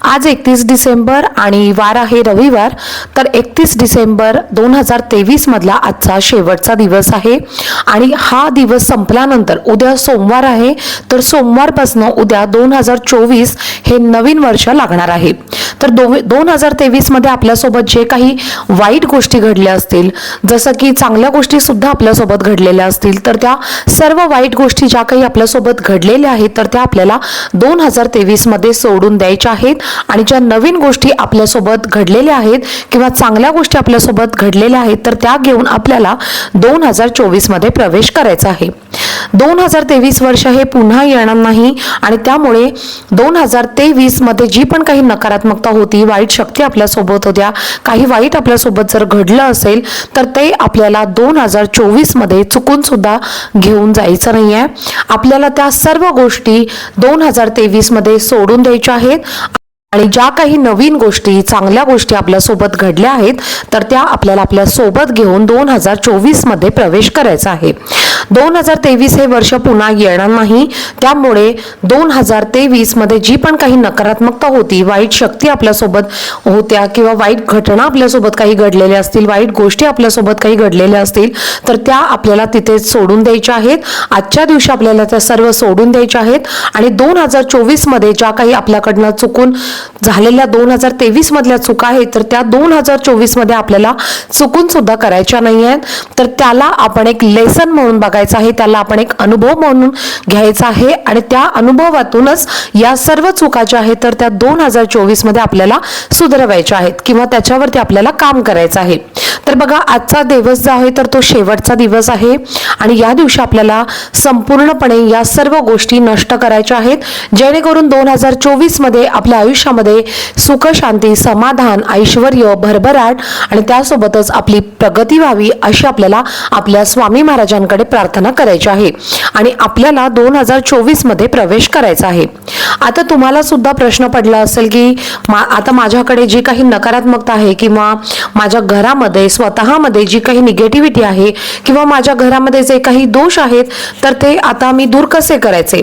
आज एकतीस डिसेंबर आणि वार आहे रविवार तर एकतीस डिसेंबर दोन हजार तेवीसमधला आजचा शेवटचा दिवस आहे. आणि हा दिवस संपल्यानंतर उद्या सोमवार आहे तर सोमवारपासनं उद्या दोन हजार चोवीस हे नवीन वर्ष लागणार आहे. तर दो दोन हजार तेवीसमध्ये आपल्यासोबत जे काही वाईट गोष्टी घडल्या असतील जसं की चांगल्या गोष्टीसुद्धा आपल्यासोबत घडलेल्या असतील तर त्या सर्व वाईट गोष्टी ज्या काही आपल्यासोबत घडलेल्या आहेत तर त्या आपल्याला दोन हजार तेवीसमध्ये सोडून द्यायच्या आहेत. आणि ज्या नवीन गोष्टी आपल्यासोबत घडलेल्या आहेत किंवा चांगल्या गोष्टी आपल्यासोबत घडलेल्या आहेत तर त्या घेऊन आपल्याला दोन हजार चोवीसमध्ये प्रवेश करायचा आहे. दोन हजार तेवीस वर्ष हे पुन्हा येणार नाही आणि त्यामुळे दोन हजार तेवीसमध्ये जी पण काही नकारात्मकता होती वाईट शक्ती आपल्यासोबत होत्या काही वाईट आपल्यासोबत जर घडलं असेल तर ते आपल्याला दोन हजार चोवीसमध्ये चुकूनसुद्धा चुकून सुद्धा घेऊन जायचं नाही आहे आपल्याला त्या सर्व गोष्टी दोन हजार तेवीसमध्ये सोडून द्यायच्या आहेत. आणि ज्या काही नवीन गोष्टी चांगल्या गोष्टी आपल्यासोबत घडल्या आहेत तर त्या आपल्याला आपल्यासोबत घेऊन दोन हजार चोवीसमध्ये प्रवेश करायचा आहे. दोन हजार तेवीस हे वर्ष पुन्हा येणार नाही. त्यामुळे दोन हजार तेवीसमध्ये जी पण काही नकारात्मकता होती वाईट शक्ती आपल्यासोबत होत्या किंवा वाईट घटना आपल्यासोबत काही घडलेल्या असतील वाईट गोष्टी आपल्यासोबत काही घडलेल्या असतील तर त्या आपल्याला तिथे सोडून द्यायच्या आहेत. आजच्या दिवशी आपल्याला त्या सर्व सोडून द्यायच्या आहेत. आणि दोन हजार चोवीसमध्ये ज्या काही आपल्याकडनं चुकून झालेल्या दोन हजार तेवीस मधल्या चुका आहेत तर त्या दोन हजार चोवीसमध्ये आपल्याला चुकून सुद्धा करायच्या नाही आहेत तर त्याला आपण एक लेसन म्हणून टाकायचा आहे त्याला आपण एक अनुभव म्हणून घ्यायचा आहे. आणि त्या अनुभवातूनच या सर्व चुका ज्या आहेत तर त्या दोन हजार चोवीसमध्ये आपल्याला सुधारवायच्या आहेत किंवा त्याच्यावरती आपल्याला काम करायचं आहे. तर बघा आजचा दिवस जो आहे तर तो शेवटचा दिवस आहे. आणि या दिवशी आपल्याला संपूर्णपणे या सर्व गोष्टी नष्ट करायच्या आहेत. जेणेकरून दोन हजार चोवीसमध्ये आपल्या आयुष्यामध्ये सुख शांती समाधान ऐश्वर भरभराट आणि त्यासोबतच आपली प्रगती व्हावी अशी आपल्याला आपल्या स्वामी महाराजांकडे प्रार्थना करायची आहे. आणि आपल्याला दोन हजार चोवीसमध्ये प्रवेश करायचा आहे. आता तुम्हाला सुद्धा प्रश्न पडला असेल की मा आता माझ्याकडे जी काही नकारात्मकता आहे किंवा माझ्या घरामध्ये स्वतःमध्ये जी काही निगेटिव्हिटी आहे किंवा माझ्या घरामध्ये जे काही दोष आहेत तर ते आता मी दूर कसे करायचे?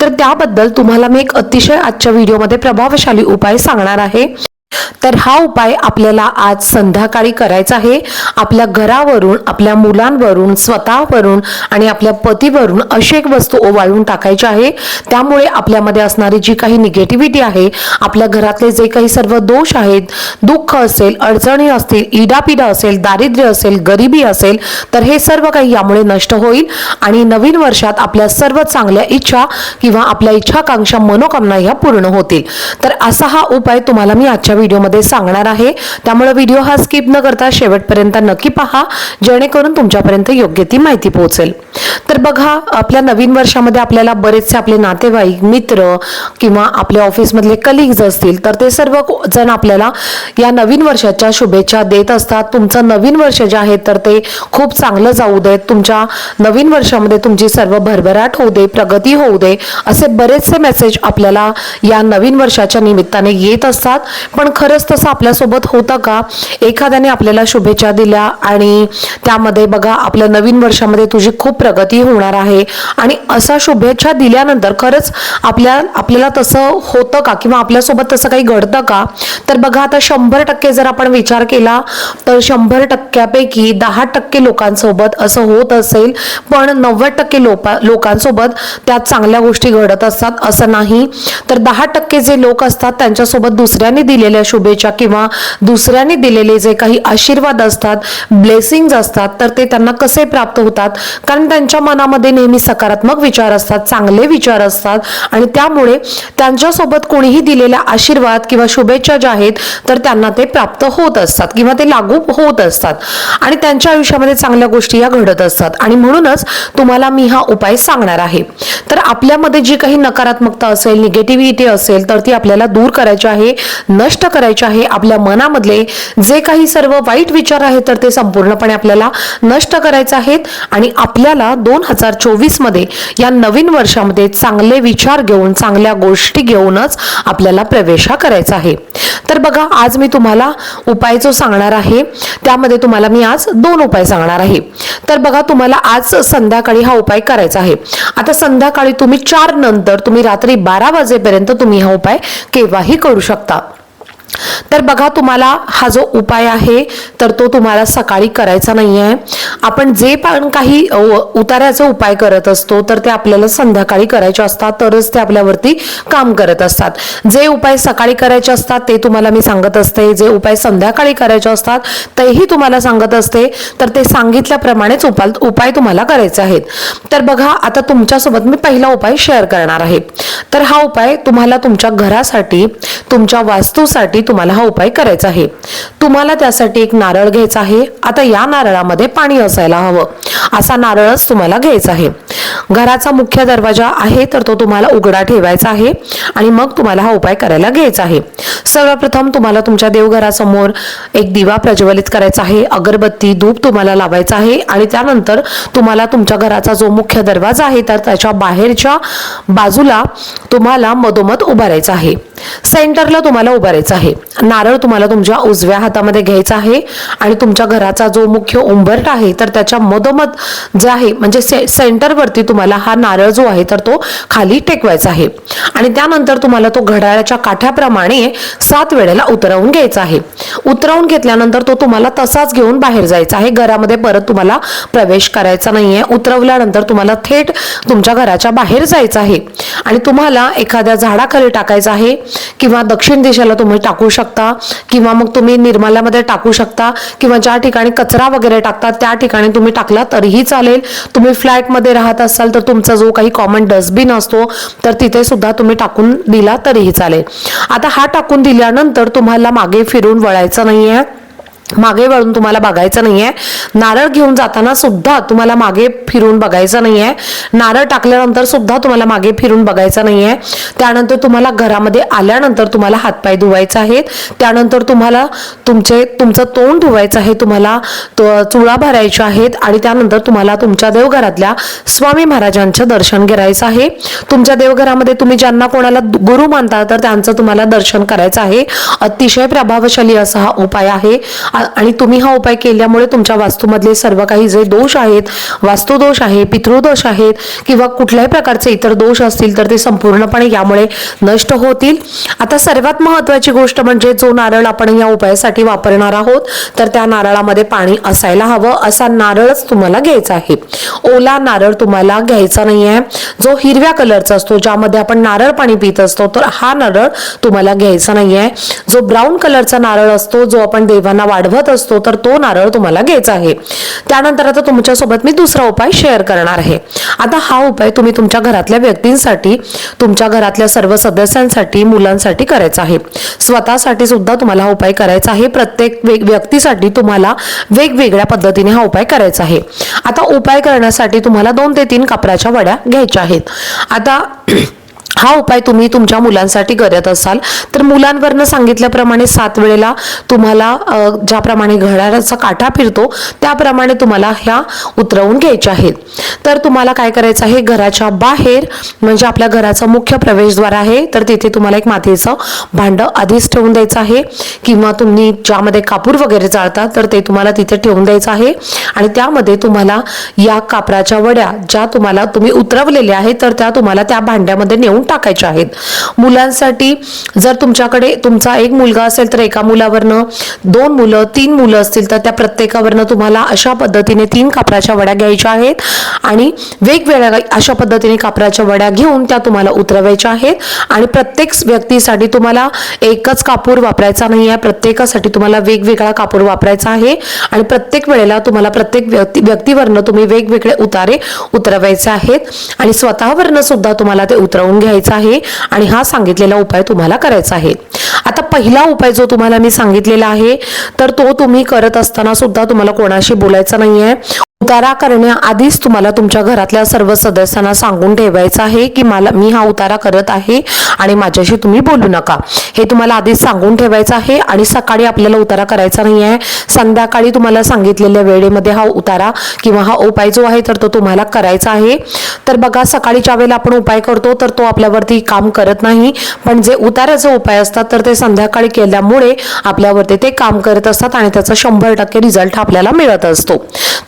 तर त्याबद्दल तुम्हाला मी एक अतिशय आजच्या व्हिडिओमध्ये प्रभावशाली उपाय सांगणार आहे. तर हा उपाय आपल्याला आज संध्याकाळी करायचा आहे. आपल्या घरावरून आपल्या मुलांवरून स्वतःवरून आणि आपल्या पतीवरून अशी एक वस्तू ओवाळून टाकायची आहे. त्यामुळे आपल्यामध्ये असणारी जी काही निगेटिव्हिटी आहे आपल्या घरातले जे काही सर्व दोष आहेत दुःख असेल अडचणी असतील इडापिडा असेल दारिद्र्य असेल गरिबी असेल तर हे सर्व काही यामुळे नष्ट होईल. आणि नवीन वर्षात आपल्या सर्व चांगल्या इच्छा किंवा आपल्या इच्छाकांक्षा मनोकामना ह्या पूर्ण होतील. तर असा हा उपाय तुम्हाला मी आजच्या व्हिडिओमध्ये सांगणार आहे. त्यामुळे व्हिडिओ हा स्किप न करता शेवटपर्यंत नक्की पहा जेणेकरून तुमच्यापर्यंत योग्य ती माहिती पोहोचेल. तर बघा आपल्या नवीन वर्षामध्ये आपल्याला बरेचसे आपले नातेवाईक मित्र किंवा आपल्या ऑफिसमधले कलिग्ज असतील तर ते सर्व जण आपल्याला या नवीन वर्षाच्या शुभेच्छा देत असतात. तुमचं नवीन वर्ष जे आहे तर ते खूप चांगलं जाऊ देत तुमच्या नवीन वर्षामध्ये तुमची सर्व भरभराट होऊ दे प्रगती होऊ दे असे बरेचसे मेसेज आपल्याला या नवीन वर्षाच्या निमित्ताने येत असतात. पण खरंच तसं आपल्यासोबत होतं का? एखाद्याने आपल्याला शुभेच्छा दिल्या आणि त्यामध्ये बघा आपल्या नवीन वर्षामध्ये तुझी खूप प्रगती होणार आहे. आणि असा शुभेच्छा दिल्यानंतर खरंच आपल्या आपल्याला तसं होतं का? किंवा आपल्यासोबत तसं काही घडतं का? तर बघा आता शंभर टक्के जर आपण विचार केला तर शंभर टक्क्यापैकी दहा टक्के लोकांसोबत असं होत असेल. पण नव्वद टक्के लोपा लोकांसोबत त्यात चांगल्या गोष्टी घडत असतात असं नाही. तर दहा टक्के जे लोक असतात त्यांच्यासोबत दुसऱ्यांनी दिलेल्या शुभेच्छा किंवा दुसऱ्यांनी दिलेले जे काही आशीर्वाद असतात ब्लेसिंग असतात तर ते त्यांना कसे प्राप्त होतात? कारण त्यांच्या मनामध्ये नेहमी सकारात्मक विचार असतात चांगले विचार असतात आणि त्यामुळे त्यांच्यासोबत कोणीही दिलेला आशीर्वाद किंवा शुभेच्छा ज्या आहेत तर त्यांना ते प्राप्त होत असतात किंवा ते लागू होत असतात. आणि त्यांच्या आयुष्यामध्ये चांगल्या गोष्टी या घडत असतात. आणि म्हणूनच तुम्हाला मी हा उपाय सांगणार आहे. तर आपल्यामध्ये जी काही नकारात्मकता असेल निगेटिव्हिटी असेल तर ती आपल्याला दूर करायची आहे. नष्ट करायचे आहे आपल्या मनामधले जे काही सर्व वाईट विचार आहेत तर ते संपूर्णपणे आपल्याला नष्ट करायचे आहेत. आणि आपल्याला दोन हजार चोवीसमध्ये या नवीन वर्षामध्ये चांगले विचार घेऊन चांगल्या गोष्टी घेऊनच आपल्याला प्रवेश हा करायचा आहे. तर बघा आज मी तुम्हाला उपाय जो सांगणार आहे त्यामध्ये तुम्हाला मी आज दोन उपाय सांगणार आहे. तर बघा तुम्हाला आज संध्याकाळी हा उपाय करायचा आहे. आता संध्याकाळी तुम्ही चार नंतर तुम्ही रात्री बारा वाजेपर्यंत तुम्ही हा उपाय केव्हाही करू शकता. तर बघा तुम्हाला हा जो उपाय आहे तर तो तुम्हाला सकाळी करायचा नाही आहे आपण जे पण काही उतार्याचा उपाय करत असतो तर ते आपल्याला संध्याकाळी करायचे असतात तरच ते आपल्यावरती काम करत असतात. जे उपाय सकाळी करायचे असतात ते तुम्हाला मी सांगत असते. जे उपाय संध्याकाळी करायचे असतात तेही तुम्हाला सांगत असते. तर ते सांगितल्याप्रमाणेच उपाय उपाय तुम्हाला करायचे आहेत. तर बघा आता तुमच्यासोबत मी पहिला उपाय शेअर करणार आहे. तर हा उपाय तुम्हाला तुमच्या घरासाठी तुमच्या वास्तूसाठी तुम्हाला हा उपाय करायचा आहे. तुम्हाला त्यासाठी एक नारळ घ्यायचा आहे. आता या नारळामध्ये पाणी असायला हवं. असा नारळच तुम्हाला घ्यायचा आहे. घराचा मुख्य दरवाजा आहे तर तो तुम्हाला उघडा ठेवायचा आहे आणि मग तुम्हाला हा उपाय करायला घ्यायचा आहे. सर्वप्रथम तुम्हाला तुमच्या देवघरासमोर एक दिवा प्रज्वलित करायचा आहे अगरबत्ती धूप तुम्हाला लावायचा आहे आणि त्यानंतर तुम्हाला तुमच्या घराचा जो मुख्य दरवाजा आहे तर त्याच्या बाहेरच्या बाजूला तुम्हाला मधोमध उभारायचा आहे. सेंटरला तुम्हाला उभारायचं आहे. नारळ तुम्हाला तुमच्या उजव्या हातामध्ये घ्यायचा आहे आणि तुमच्या घराचा जो मुख्य उंबरट आहे तर त्याच्या मधोमध जे आहे म्हणजे से सेंटरवरती तुम्हाला हा नारळ जो आहे तर तो खाली टेकवायचा आहे. आणि त्यानंतर तुम्हाला तो घड्याळाच्या काठ्याप्रमाणे सात वेळेला उतरवून घ्यायचा आहे. उतरवून घेतल्यानंतर तो तुम्हाला तसाच घेऊन बाहेर जायचा आहे. घरामध्ये परत तुम्हाला प्रवेश करायचा नाहीये. उतरवल्यानंतर तुम्हाला थेट तुमच्या घराच्या बाहेर जायचं आहे. आणि तुम्हाला एखाद्या झाडाखाली टाकायचं आहे किंवा दक्षिण दिशेला तुम्ही टाकू शकता किंवा मग तुम्ही निर्माल्यामध्ये टाकू शकता किंवा ज्या ठिकाणी कचरा वगैरे टाकतात त्या ठिकाणी तुम्ही टाकला तरीही चालेल. तुम्ही फ्लॅटमध्ये राहत असाल तर तुमचा जो काही कॉमन डस्टबिन असतो तर तिथे सुद्धा तुम्ही टाकून दिला तरीही चालेल. आता हा टाकून दिल्यानंतर तुम्हाला मागे फिरून वळायचं नाहीये. मागे वळून तुम्हाला बघायचं नाहीये. नारळ घेऊन जाताना सुद्धा तुम्हाला मागे फिरून बघायचं नाहीये. नारळ टाकल्यानंतर सुद्धा तुम्हाला मागे फिरून बघायचं नाहीये. त्यानंतर तुम्हाला घरामध्ये आल्यानंतर तुम्हाला हातपाय धुवायचं आहेत. त्यानंतर तुम्हाला तुमचे तुमचं तोंड धुवायचं आहे तुम्हाला तो- चुळा भरायच्या आहेत आणि त्यानंतर तुम्हाला तुमच्या देवघरातल्या स्वामी महाराजांचं दर्शन करायचं आहे. तुमच्या देवघरामध्ये तुम्ही ज्यांना कोणाला गुरु मानता तर त्यांचं तुम्हाला दर्शन करायचं आहे. अतिशय प्रभावशाली असा हा उपाय आहे. आणि तुम्ही हा उपाय केल्यामुळे तुमच्या वास्तूमधले सर्व काही जे दोष आहेत वास्तुदोष आहे पितृदोष आहेत किंवा कुठल्याही प्रकारचे इतर दोष असतील तर ते संपूर्णपणे यामुळे नष्ट होतील. आता सर्वात महत्वाची गोष्ट म्हणजे जो नारळ आपण या उपायासाठी वापरणार आहोत तर त्या नारळामध्ये पाणी असायला हवं. असा नारळच तुम्हाला घ्यायचा आहे. ओला नारळ तुम्हाला घ्यायचा नाही आहे. जो हिरव्या कलरचा असतो ज्यामध्ये आपण नारळ पाणी पित असतो तर हा नारळ तुम्हाला घ्यायचा नाही आहे. जो ब्राऊन कलरचा नारळ असतो जो आपण देवांना वाढवत असतो तर तो नारळ तुम्हाला घ्यायचा आहे. त्यानंतर आता तुमच्यासोबत मी दुसरा उपाय शेअर करणार आहे. आता हा उपाय तुम्ही तुमच्या घरातल्या व्यक्तींसाठी तुमच्या घरातल्या सर्व सदस्यांसाठी मुलांसाठी करायचा आहे. स्वतःसाठी सुद्धा तुम्हाला हा उपाय करायचा आहे. प्रत्येक व्यक्तीसाठी तुम्हाला वेगवेगळ्या पद्धतीने हा उपाय करायचा आहे. आता उपाय करण्यासाठी तुम्हाला दोन ते तीन कापराच्या वड्या घ्यायच्या आहेत. आता हा उपाय तुम्ही तुमच्या मुलांसाठी करत असाल. तर मुलांवरनं सांगितल्याप्रमाणे सात वेळेला तुम्हाला ज्याप्रमाणे घड्याळाचा काठा फिरतो त्याप्रमाणे तुम्हाला ह्या उतरवून घ्यायच्या आहेत. तर तुम्हाला काय करायचं आहे? घराच्या बाहेर म्हणजे आपल्या घराचं मुख्य प्रवेशद्वार आहे तर तिथे तुम्हाला एक मातीचं भांडं आधीच ठेवून द्यायचं आहे. किंवा तुम्ही ज्यामध्ये कापूर वगैरे जाळतात तर ते तुम्हाला तिथे ठेवून द्यायचं आहे. आणि त्यामध्ये तुम्हाला या कापराच्या वड्या ज्या तुम्हाला तुम्ही उतरवलेल्या आहेत तर त्या तुम्हाला त्या भांड्यामध्ये नेऊन टाकायच्या आहेत. मुलांसाठी जर तुमच्याकडे तुमचा एक मुलगा असेल तर एका मुलावरनं दोन मुलं तीन मुलं असतील तर त्या प्रत्येकावरनं तुम्हाला अशा पद्धतीने तीन कापराच्या वड्या घ्यायच्या आहेत आणि वेगवेगळ्या अशा पद्धतीने कापराच्या वड्या घेऊन त्या तुम्हाला उतरवायच्या आहेत. आणि प्रत्येक व्यक्तीसाठी तुम्हाला एकच कापूर वापरायचा नाही आहे. प्रत्येकासाठी तुम्हाला वेगवेगळा कापूर वापरायचा आहे. आणि प्रत्येक वेळेला तुम्हाला प्रत्येक व्यक्ती व्यक्तीवरनं तुम्ही वेगवेगळे उतारे उतरवायचे आहेत. आणि स्वतःवरनं सुद्धा तुम्हाला ते उतरवून घ्यायचे आहे आणि हा सांगितलेला उपाय तुम्हाला करायचा आहे. आता पहिला उपाय जो तुम्हाला मी सांगितलेला आहे तर तो तुम्ही करत असताना सुद्धा तुम्हाला कोणाशी बोलायचं नाहीये. उतारा करण्याआधीच तुम्हाला तुमच्या घरातल्या सर्व सदस्यांना सांगून ठेवायचं आहे की मला मी हा उतारा करत आहे आणि माझ्याशी तुम्ही बोलू नका. हे तुम्हाला आधीच सांगून ठेवायचं आहे आणि सकाळी आपल्याला उतारा करायचा नाही आहे. संध्याकाळी तुम्हाला सांगितलेल्या वेळेमध्ये हा उतारा किंवा हा उपाय जो आहे तर तो तुम्हाला करायचा आहे. तर बघा सकाळीच्या वेळेला आपण उपाय करतो तर तो आपल्यावरती काम करत नाही. पण जे उताराचे उपाय असतात तर ते संध्याकाळी केल्यामुळे आपल्यावरती ते काम करत असतात आणि त्याचा शंभर टक्के रिझल्ट आपल्याला मिळत असतो.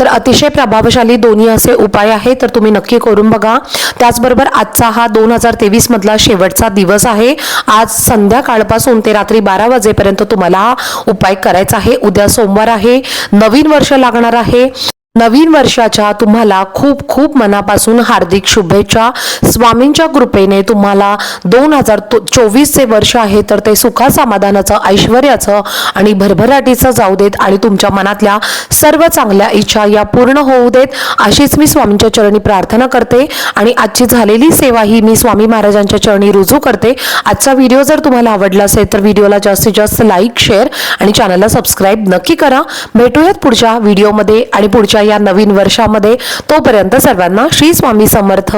तर अतिशय प्रभावशाली दोन्ही असे उपाय आहेत तर तुम्ही नक्की करून बघा. त्याचबरोबर आजचा हा दोन हजार तेवीस मधला शेवटचा दिवस आहे. आज संध्याकाळपासून ते रात्री बारा वाजेपर्यंत तुम्हाला उपाय करायचा आहे. उद्या सोमवार आहे. नवीन वर्ष लागणार आहे. नवीन वर्षाच्या तुम्हाला खूप खूप मनापासून हार्दिक शुभेच्छा. स्वामींच्या कृपेने तुम्हाला दोन हजार चोवीसचे वर्ष आहे तर ते सुखा समाधानाचं ऐश्वर्याचं आणि भरभराटीचं जाऊ देत आणि तुमच्या मनातल्या सर्व चांगल्या इच्छा या पूर्ण होऊ देत. अशीच मी स्वामींच्या चरणी प्रार्थना करते आणि आजची झालेली सेवा ही मी स्वामी महाराजांच्या चरणी रुजू करते. आजचा व्हिडिओ जर तुम्हाला आवडला असेल तर व्हिडिओला जास्तीत जास्त लाईक शेअर आणि चॅनलला सबस्क्राईब नक्की करा. भेटूयात पुढच्या व्हिडिओमध्ये आणि पुढच्या या नवीन वर्षामध्ये तोपर्यंत सर्वांना श्री स्वामी समर्थ.